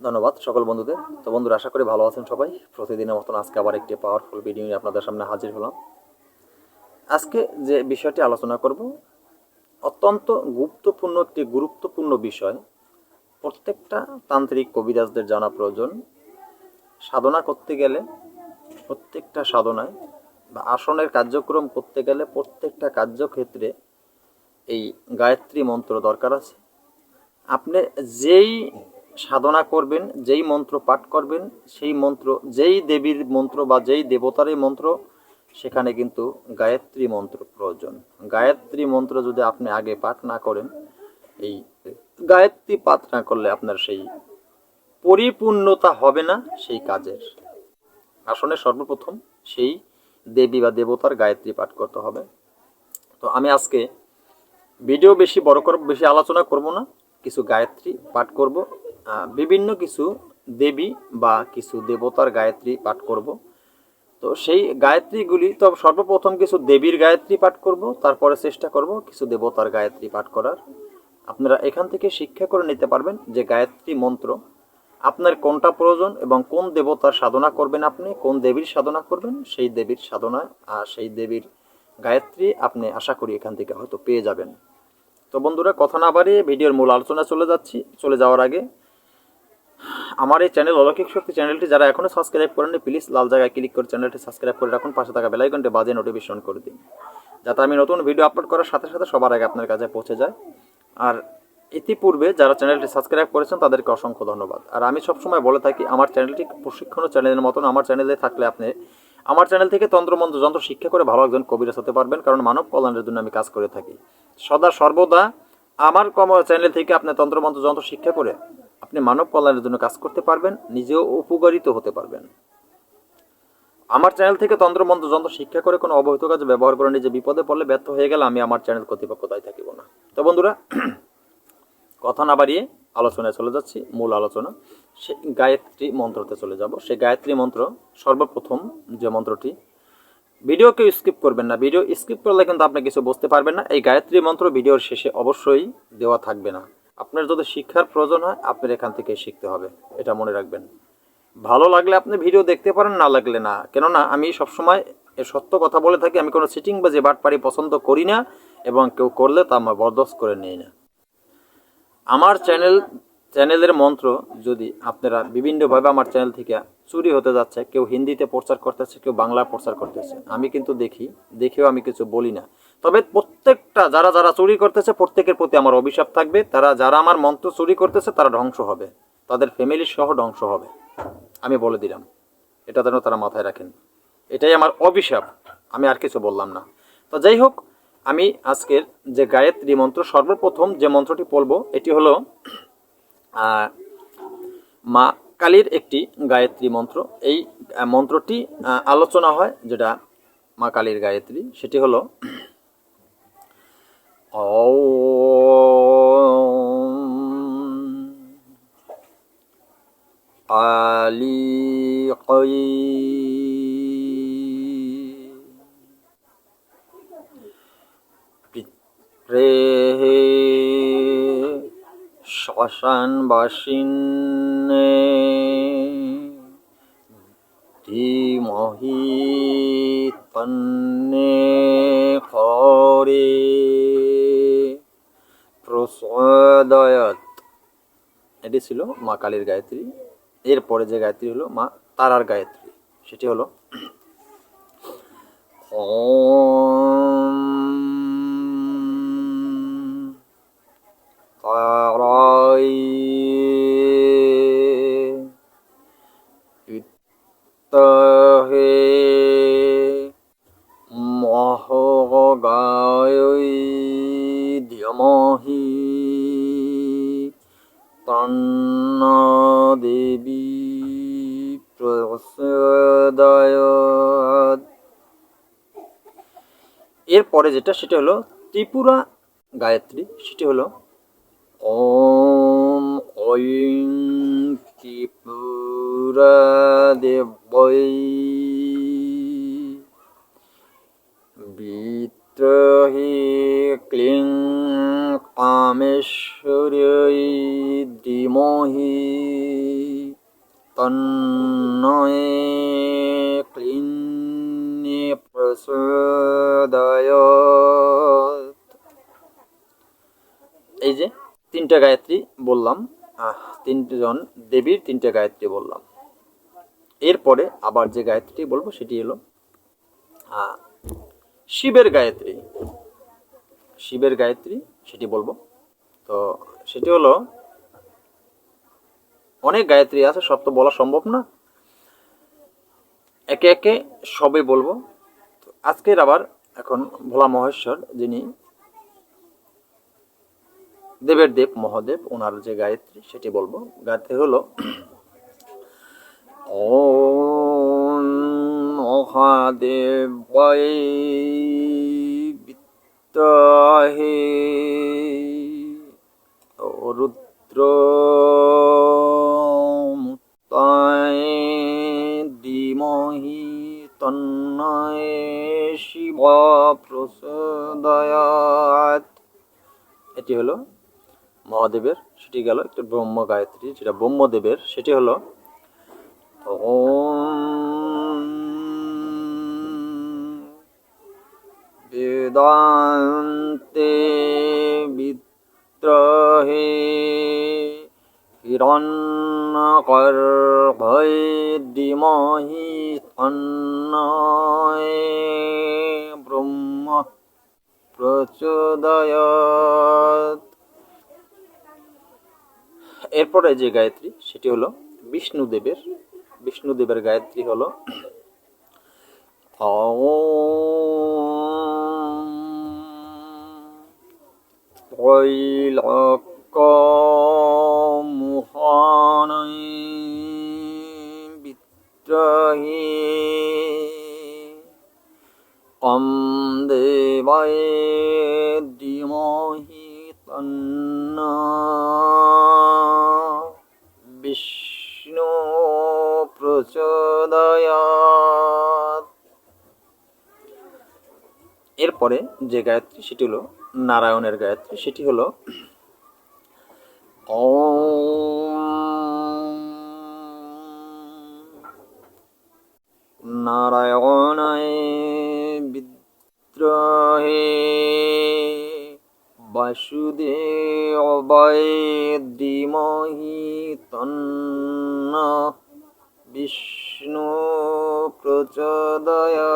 ধন্যবাদ সকল বন্ধুদের। তো বন্ধুরা, আশা করি ভালো আছেন সবাই। প্রতিদিনের মতন আজকে আবার একটি পাওয়ারফুল ভিডিও নিয়ে আপনাদের সামনে হাজির হলাম। আজকে যে বিষয়টি আলোচনা করব, অত্যন্ত গুরুত্বপূর্ণ একটি গুরুত্বপূর্ণ বিষয়। প্রত্যেকটা তান্ত্রিক কবিরাজদের জানা প্রয়োজন। সাধনা করতে গেলে প্রত্যেকটা সাধনায় বা আসনের কার্যক্রম করতে গেলে প্রত্যেকটা কার্যক্ষেত্রে এই গায়ত্রী মন্ত্র দরকার আছে। আপনি যেই সাধনা করবেন, যেই মন্ত্র পাঠ করবেন, সেই মন্ত্র, যেই দেবীর মন্ত্র বা যেই দেবতারই মন্ত্র, সেখানে কিন্তু গায়ত্রী মন্ত্র প্রয়োজন। গায়ত্রী মন্ত্র যদি আপনি আগে পাঠ না করেন, এই গায়ত্রী পাঠ না করলে আপনার সেই পরিপূর্ণতা হবে না সেই কাজের। আসলে সর্বপ্রথম সেই দেবী বা দেবতার গায়ত্রী পাঠ করতে হবে। তো আমি আজকে ভিডিও বেশি বড় করব, বেশি আলোচনা করব না, কিছু গায়ত্রী পাঠ করব। বিভিন্ন কিছু দেবী বা কিছু দেবতার গায়ত্রী পাঠ করব। তো সেই গায়ত্রীগুলি, তো সর্বপ্রথম কিছু দেবীর গায়ত্রী পাঠ করব, তারপরে চেষ্টা করব কিছু দেবতার গায়ত্রী পাঠ করার। আপনারা এখান থেকে শিক্ষা করে নিতে পারবেন যে গায়ত্রী মন্ত্র, আপনার কোনটা প্রয়োজন এবং কোন দেবতার সাধনা করবেন আপনি, কোন দেবীর সাধনা করবেন, সেই দেবীর সাধনায় আর সেই দেবীর গায়ত্রী আপনি আশা করি এখান থেকে হয়তো পেয়ে যাবেন। তো বন্ধুরা, কথা না বাড়িয়ে ভিডিওর মূল আলোচনা চলে যাচ্ছি। চলে যাওয়ার আগে আমার এই চ্যানেল অলৌকিক শক্তি চ্যানেলটি যারা এখনও সাবস্ক্রাইব করেননি প্লিজ লাল জায়গায় ক্লিক করে চ্যানেলটি সাবস্ক্রাইব করে রাখুন, পাশে থাকা বেলাইকনটি বাজে নোটিফিকেশন করে দিন, যাতে আমি নতুন ভিডিও আপলোড করার সাথে সাথে সবার আগে আপনার কাছে পৌঁছে যায়। আর ইতিপূর্বে যারা চ্যানেলটি সাবস্ক্রাইব করেছেন, তাদেরকে অসংখ্য ধন্যবাদ। আর আমি সবসময় বলে থাকি, আমার চ্যানেলটি প্রশিক্ষণ চ্যানেলের মতন আমার চ্যানেলে থাকলে আপনি, আমার চ্যানেল থেকে তন্ত্রমন্ত্র যন্ত্র শিক্ষা করে ভালো একজন কবিরাজ হতে পারবেন, কারণ মানব কল্যাণের জন্য আমি কাজ করে থাকি। সদা সর্বদা আমার কম চ্যানেল থেকে আপনি তন্ত্রমন্ত্র যন্ত্র শিক্ষা করে আপনি মানব কল্যাণের জন্য কাজ করতে পারবেন, নিজেও উপকারিত হতে পারবেন। আমার চ্যানেল থেকে তন্ত্রমন্ত্র, যন্ত্র শিক্ষা করে কোনো অবহিত কাজে ব্যবহার করে নিজে বিপদে পড়লে ব্যর্থ হয়ে গেলে আমি আমার চ্যানেল কর্তৃপক্ষ দায়ী থাকিব না। তো বন্ধুরা, কথা না বাড়িয়ে আলোচনায় চলে যাচ্ছি। মূল আলোচনা, সে গায়ত্রী মন্ত্রতে চলে যাব। সেই গায়ত্রী মন্ত্র, সর্বপ্রথম যে মন্ত্রটি ভিডিও কেউ স্কিপ করবেন না। ভিডিও স্কিপ করলে কিন্তু আপনি কিছু বুঝতে পারবেন না। এই গায়ত্রী মন্ত্র ভিডিওর শেষে অবশ্যই দেওয়া থাকবে না। আপনার যদি শিক্ষার প্রয়োজন হয়, আপনার এখান থেকে শিখতে হবে। এটা মনে রাখবেন। ভালো লাগলে আপনি ভিডিও দেখতে পারেন, না লাগলে না। কেননা, আমি সবসময় এ সত্য কথা বলে থাকি, আমি কোনো সিটিং বা যে বাটপাড়ি পছন্দ করি না এবং কেউ করলে তা আমার বরদস্ত করে নিই না। আমার চ্যানেল চ্যানেলের মন্ত্র, যদি আপনারা বিভিন্নভাবে আমার চ্যানেল থেকে চুরি হতে যাচ্ছে, কেউ হিন্দিতে প্রচার করতেছে, কেউ বাংলা প্রচার করতেছে, আমি কিন্তু দেখি, দেখেও আমি কিছু বলি না। তবে প্রত্যেকটা, যারা যারা চুরি করতেছে, প্রত্যেকের প্রতি আমার অভিশাপ থাকবে। তারা যারা আমার মন্ত্র চুরি করতেছে, তারা ধ্বংস হবে। তাদের ফ্যামিলি সহ ধ্বংস হবে। আমি বলে দিলাম, এটা যেন তারা মাথায় রাখেন। এটাই আমার অভিশাপ। আমি আর কিছু বললাম না। তো যাই হোক, আমি আজকের যে গায়ত্রী মন্ত্র, সর্বপ্রথম যে মন্ত্রটি বলব এটি হলো মা কালীর একটি গায়ত্রী মন্ত্র। এই মন্ত্রটি আলোচনা হয়, যেটা মা কালীর গায়ত্রী, সেটি হলো পিত্রেহে শ্মশানবাসিন্নে ধীমহি তন্নে করে প্রচোদয়াৎ এটি ছিল মা কালীর গায়ত্রী। এরপরে যে গায়ত্রী হলো মা তারার গায়ত্রী, সেটি হলো তারাই দেবী এর এরপরে যেটা সেটা হলো ত্রিপুরা গায়ত্রী সেটি হলো ওম ঐং ত্রিপুরা দেবৈ তন্ময়ে ক্লিন্নে প্রচোদয় এই যে তিনটা গায়ত্রী বললাম তিনজন দেবীর তিনটা গায়ত্রী বললাম। এরপরে আবার যে গায়ত্রীটি বলব সেটি হলো শিবের গায়ত্রী। শিবের গায়ত্রী সেটি বলব। তো সেটি হলো অনেক গায়ত্রী আছে, সব তো বলা সম্ভব না। একে একে সবে বলব। আজকের আবার এখন ভোলা মহেশ্বর, যিনি দেবের দেব মহাদেব, ওনার যে গায়ত্রী, সেটি বলব। গায়ত্রী হলো ওম মহাদেব রুদ্র মুক্তায় ধীমহি তন্ময় শিব প্রচোদয়াৎ এটি হলো মহাদেবের, সেটি গেল একটি ব্রহ্ম গায়ত্রী, যেটা ব্রহ্মদেবের, সেটি হলো ওম বেদান্তে বিদ্রোহে হিরণ্যগর্ভৈ ডিমহি তন্ময় ব্রহ্ম প্রচোদয়াৎ এরপরে যে গায়ত্রী সেটি হলো বিষ্ণুদেবের বিষ্ণুদেবের গায়ত্রী হলো বিদ্রোহী ধীমহি তন্ন বিষ্ণু প্রচোদয়াৎ এরপরে যে গায়ত্রী, সেটি হলো নারায়ণের গায়ত্রী, সেটি হলো ওম নারায়ণায় বিদ্রোহে বাসুদেবায় ধীমহি তন্ন বিষ্ণু প্রচোদয়া।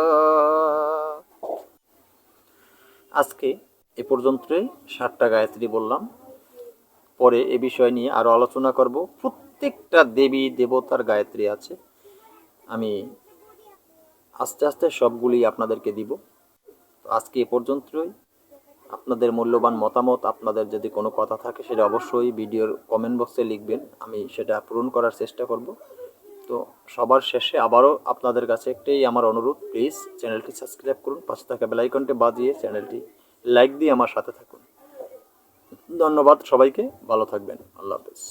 আজকে এ পর্যন্তই, সাতটা গায়ত্রী বললাম। পরে এ বিষয় নিয়ে আরও আলোচনা করব। প্রত্যেকটা দেবী দেবতার গায়ত্রী আছে। আমি আস্তে আস্তে সবগুলি আপনাদেরকে দিব। আজকে এ পর্যন্তই। আপনাদের মূল্যবান মতামত, আপনাদের যদি কোনো কথা থাকে সেটা অবশ্যই ভিডিওর কমেন্ট বক্সে লিখবেন। আমি সেটা পূরণ করার চেষ্টা করব। তো সবার শেষে আবারও আপনাদের কাছে একটাই আমার অনুরোধ প্লিজ চ্যানেলটি সাবস্ক্রাইব করুন, পাশে থাকা বেলাইকনটি বাজিয়ে চ্যানেলটি লাইক দিয়ে আমার সাথে থাকুন। ধন্যবাদ সবাইকে, ভালো থাকবেন, আল্লাহ হাফেজ।